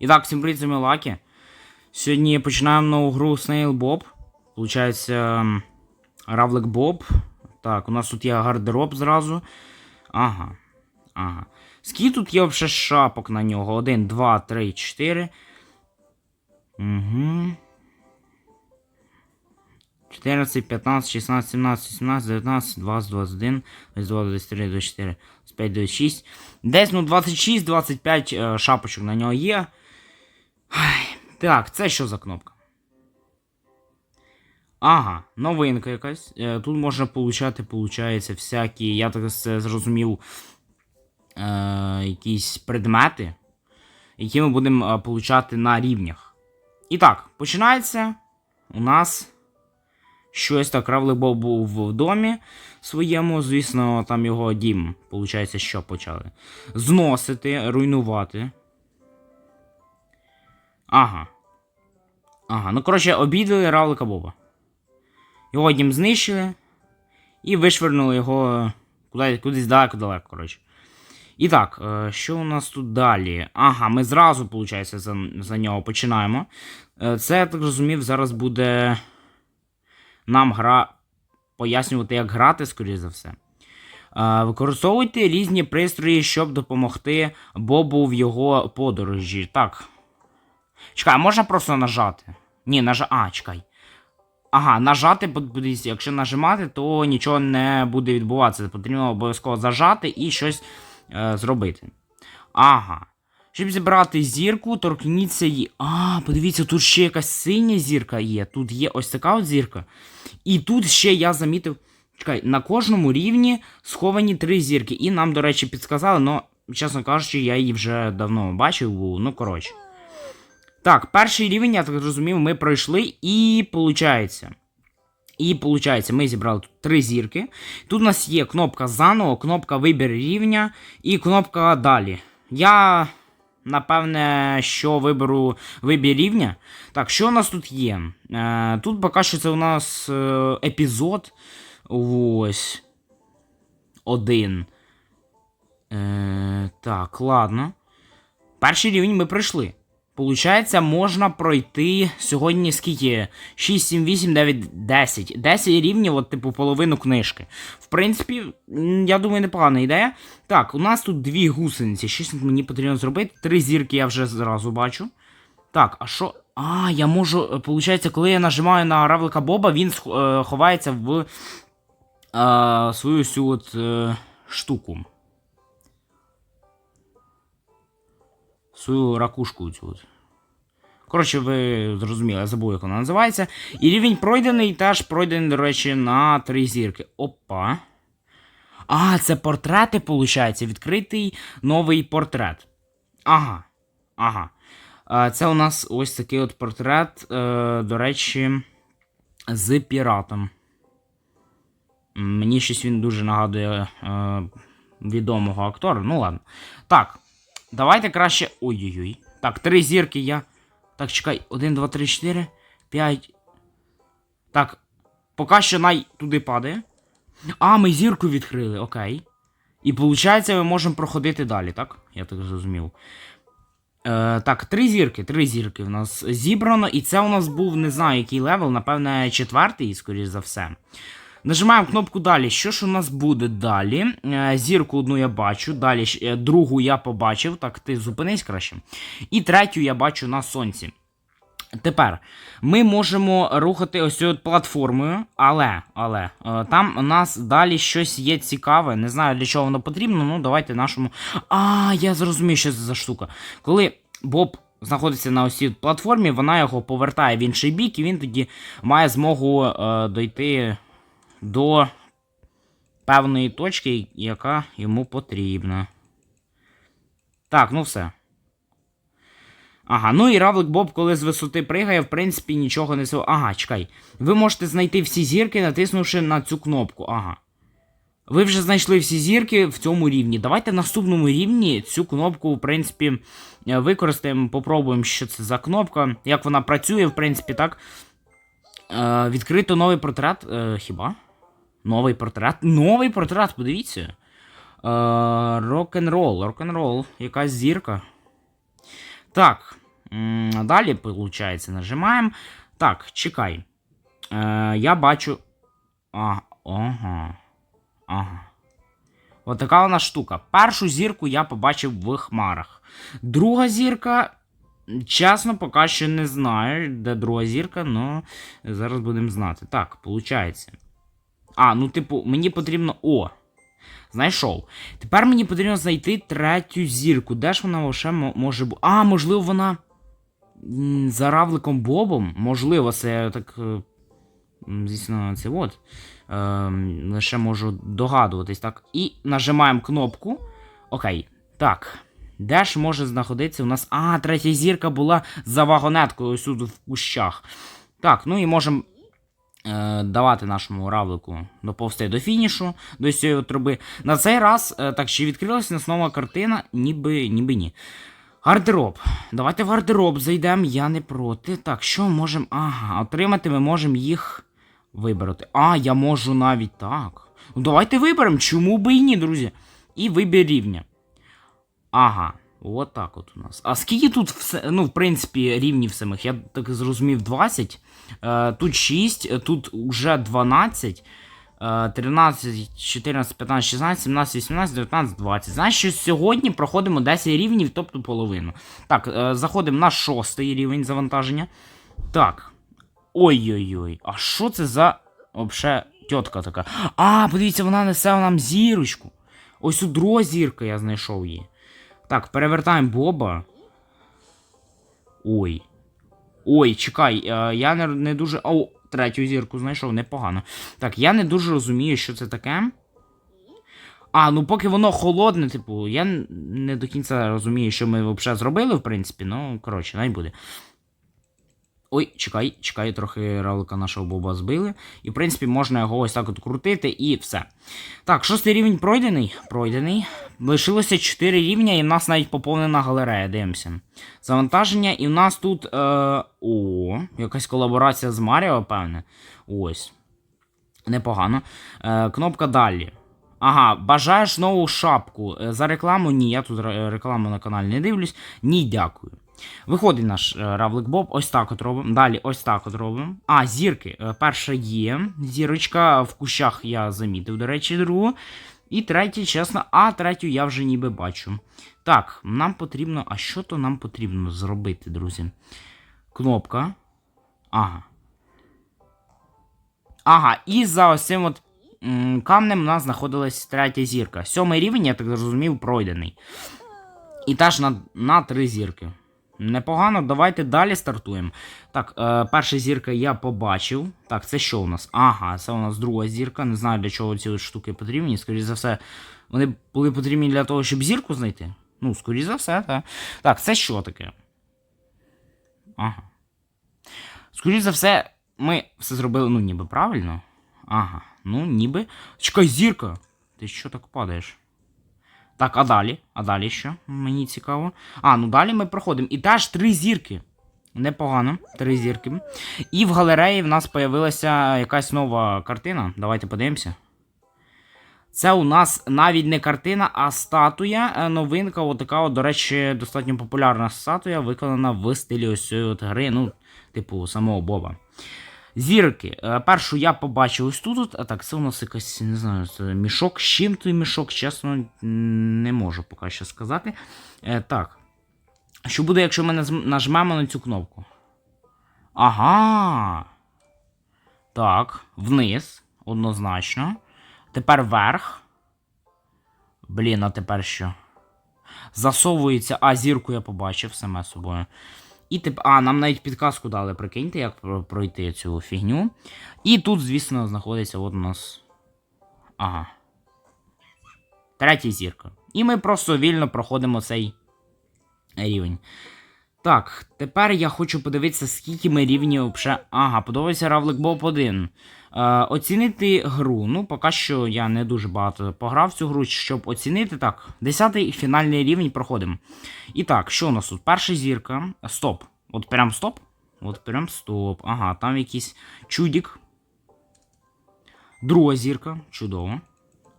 І так, всім привіт, з вами. Сьогодні починаємо нову гру Snail Bob. Получається ем, Равлик Боб. Так, у нас тут є гардероб зразу. Ага. Ага. Скільки тут є вже шапок на нього? Один, два, три, чотири. Угу. 14, 15, 16, 17, 18, 19, 20, 21, 22, 23, 24, 25, 26. Десь, ну, 26-25 е, шапочок на нього є. Так, це що за кнопка? Ага, новинка якась. Е, Тут можна получати, получається, всякі, я так це зрозумів, е, якісь предмети, які ми будемо е, получати на рівнях. І так, починається у нас щось так. Равлик був в домі своєму, звісно, там його дім, виходить, що почали. Зносити, руйнувати. Ага. Ага, ну коротше, обідали Равлика Боба. Його дім знищили і вишвернули його куди, кудись далеко-далеко, коротше. І так, е, що у нас тут далі? Ага, ми зразу, виходить, за, за нього починаємо. Е, Це, я так розумів, зараз буде нам гра пояснювати, як грати, скоріш за все. Е, Використовуйте різні пристрої, щоб допомогти Бобу в його подорожі. Так. Чекай, можна просто нажати? Ні, нажа. А, чекай. Ага, нажати, подивіться, якщо нажимати, то нічого не буде відбуватися. Потрібно обов'язково зажати і щось е, зробити. Ага. Щоб зібрати зірку, торкніться її. А, подивіться, тут ще якась синя зірка є. Тут є ось така от зірка. І тут ще я замітив. Чекай, на кожному рівні сховані три зірки. І нам, до речі, підсказали, але, чесно кажучи, я її вже давно бачив. Ну, коротше. Так, перший рівень, я так зрозумів, ми пройшли, і виходить. І виходить, ми зібрали тут три зірки. Тут у нас є кнопка заново, кнопка вибір рівня і кнопка далі. Я, напевне, що виберу вибір рівня. Так, що у нас тут є? Е, тут поки що це у нас е, епізод. Ось. Один. Е, так, ладно. Перший рівень ми пройшли. Получається, можна пройти сьогодні скільки? 6, 7, 8, 9, 10. 10 рівнів, от, типу, половину книжки. В принципі, я думаю, непогана ідея. Так, у нас тут дві гусениці. Щось мені потрібно зробити. Три зірки я вже зразу бачу. Так, а що. А, я можу. е, Получається, коли я нажимаю на равлика Боба, він е, ховається в е, свою цю от е, штуку. Свою ракушку цю. от. Коротше, ви зрозуміли, я забув, як вона називається. І рівень пройдений теж пройдений, до речі, на три зірки. Опа. А, це портрети, виходить. Відкритий новий портрет. Ага. Ага. Це у нас ось такий от портрет, е, до речі, з піратом. Мені щось він дуже нагадує е, відомого актора. Ну ладно. Так. Давайте краще. Ой-ой-ой. Так, три зірки я. Так, чекай. Один, два, три, чотири, п'ять. Так. Поки що най туди падає. А, ми зірку відкрили, окей. І виходить, ми можемо проходити далі, так? Я так зрозумів. Е, так, три зірки, три зірки в нас зібрано, і це у нас був, не знаю, який левел, напевне, четвертий, скоріш за все. Нажимаємо кнопку далі. Що ж у нас буде далі? Е, Зірку одну я бачу, далі е, другу я побачив. Так, ти зупинись краще. І третю я бачу на сонці. Тепер ми можемо рухати ось цією платформою, але але е, там у нас далі щось є цікаве. Не знаю для чого воно потрібно. Ну давайте нашому. А, я зрозумів, що це за штука. Коли Боб знаходиться на от платформі, вона його повертає в інший бік, і він тоді має змогу е, дойти до певної точки, яка йому потрібна. Так, ну все. Ага, ну і Равлик Боб, коли з висоти пригає, в принципі, нічого не сил. Ага, чекай. Ви можете знайти всі зірки, натиснувши на цю кнопку. Ага. Ви вже знайшли всі зірки в цьому рівні. Давайте в наступному рівні цю кнопку, в принципі, е, використаємо, попробуємо, що це за кнопка, як вона працює, в принципі, так. Е, відкрито новий портрет. Е, хіба? Новий портрет. Новий портрет, подивіться. Е, рок-н-рол, рок-н-рол, якась зірка. Так, Далі, виходить, нажимаємо. Так, чекай. Е, я бачу. А, ага. Ага. От така вона штука. Першу зірку я побачив в хмарах. Друга зірка. Чесно, поки що не знаю, де друга зірка, але зараз будемо знати. Так, виходить. А, ну, типу, мені потрібно. О! Знайшов. Тепер мені потрібно знайти третю зірку. Де ж вона лише може бути? А, можливо, вона. За равликом Бобом? Можливо, це так. е, Звісно, це от. Ем, лише можу догадуватись, так. І нажимаємо кнопку. Окей. Так. Де ж може знаходитися у нас. А, третя зірка була за вагонеткою тут в кущах. Так, ну і можемо е, давати нашому равлику доповзти до фінішу, до цієї труби. На цей раз, е, так чи відкрилася нас нова картина, ніби, ніби ні. Гардероб. Давайте в гардероб зайдемо, я не проти. Так, що можемо. Ага, отримати ми можемо їх вибрати. А, я можу навіть так. Ну давайте виберемо, чому би і ні, друзі. І вибір рівня. Ага, от так от у нас. А скільки тут все, ну, в принципі, рівнів самих? Я так зрозумів 20. Е, тут 6, е, тут вже 12. е, 13, 14, 15, 16, 17, 18, 19, 20. Знаєш, що сьогодні проходимо 10 рівнів, тобто половину. Так, е, заходимо на шостий рівень завантаження. Так. Ой-ой-ой. А що це за вообще тітка така? А, подивіться, вона несе нам зірочку. Ось тут друга зірка, я знайшов її. Так, перевертаємо Боба. Ой. Ой, чекай, е, я не, дуже. О, третю зірку знайшов, непогано. Так, я не дуже розумію, що це таке. А, ну поки воно холодне, типу, я не до кінця розумію, що ми взагалі зробили, в принципі, ну, коротше, най буде. Ой, чекай, чекай, трохи равлика нашого боба збили. І, в принципі, можна його ось так от крутити і все. Так, шостий рівень пройдений. Пройдений. Лишилося 4 рівня, і в нас навіть поповнена галерея. Дивимося. Завантаження, і в нас тут. Е... О, якась колаборація з Маріо, певне. Ось. Непогано. Е, кнопка далі. Ага, бажаєш нову шапку. Е, За рекламу ні, я тут рекламу на каналі не дивлюсь. Ні, дякую. Виходить наш е, равлик Боб, ось так от робимо. Далі ось так от робимо. А, зірки. Е, Перша є. Зірочка в кущах я замітив, до речі, другу. І третя, чесно, а третю я вже ніби бачу. Так, нам потрібно. А що то нам потрібно зробити, друзі? Кнопка. Ага. Ага, і за ось цим от камнем у нас знаходилась третя зірка. Сьомий рівень, я так зрозумів, пройдений. І теж на, на три зірки. Непогано, давайте далі стартуємо. Так, е, перша зірка я побачив. Так, це що у нас? Ага, це у нас друга зірка. Не знаю, для чого ці штуки потрібні. Скоріше за все, вони були потрібні для того, щоб зірку знайти. Ну, скоріше за все, так. Так, це що таке? Ага. Скоріше за все, ми все зробили, ну, ніби правильно. Ага, ну, ніби. Чекай, зірка! Ти що так падаєш? Так, а далі? А далі що? Мені цікаво. А, ну далі ми проходимо. І теж три зірки. Непогано, три зірки. І в галереї в нас появилася якась нова картина. Давайте подивимося. Це у нас навіть не картина, а статуя. Е, Новинка, отака, от, до речі, достатньо популярна статуя, виконана в стилі ось цієї от гри, ну, типу, самого Боба. Зірки. Е, Першу я побачив ось тут. А так, це у нас якась, не знаю, це мішок. З чим той мішок, чесно, не можу поки що сказати. Е, Так. Що буде, якщо ми нажмемо на цю кнопку? Ага. Так, вниз, однозначно. Тепер вверх. Блін, а тепер що? Засовується. А, зірку я побачив саме собою. І тип, а, нам навіть підказку дали, прикиньте, як пройти цю фігню. І тут, звісно, знаходиться от у нас. Ага. Третя зірка. І ми просто вільно проходимо цей рівень. Так, тепер я хочу подивитися, скільки ми рівнів вже. Ага, подобається Равлик Боб 1. Е, оцінити гру. Ну, поки що я не дуже багато пограв цю гру, щоб оцінити. Так, 10-й фінальний рівень проходимо. І так, що у нас тут? Перша зірка. Стоп. От прям стоп. От прям стоп. Ага, там якийсь чудік. Друга зірка. Чудово.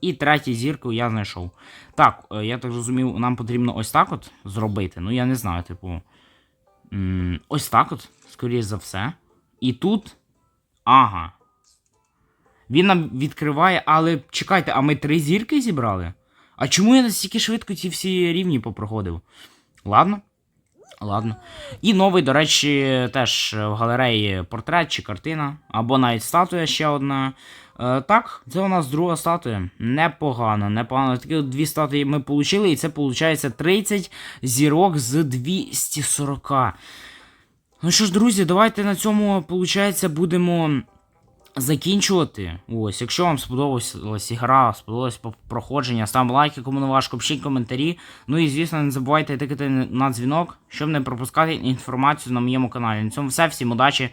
І третю зірку я знайшов. Так, е, я так зрозумів, нам потрібно ось так от зробити. Ну, я не знаю, типу. Ось так от, скоріш за все. І тут. Ага. Він нам відкриває, але чекайте, а ми три зірки зібрали? А чому я настільки швидко ці всі рівні попроходив? Ладно. Ладно. І новий, до речі, теж в галереї портрет чи картина, або навіть статуя ще одна. Е, так, це у нас друга статуя. Непогано, непогано. Такі дві статуї ми отримали, і це виходить 30 зірок з 240. Ну що ж, друзі, давайте на цьому, виходить, будемо закінчувати. Ось, якщо вам сподобалась гра, сподобалось проходження, ставимо лайки, кому не важко, пишіть коментарі. Ну і звісно, не забувайте тикати на дзвінок, щоб не пропускати інформацію на моєму каналі. На цьому все, всім удачі.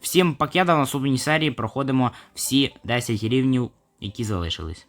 Всім пакета в наступній серії проходимо всі 10 рівнів, які залишились.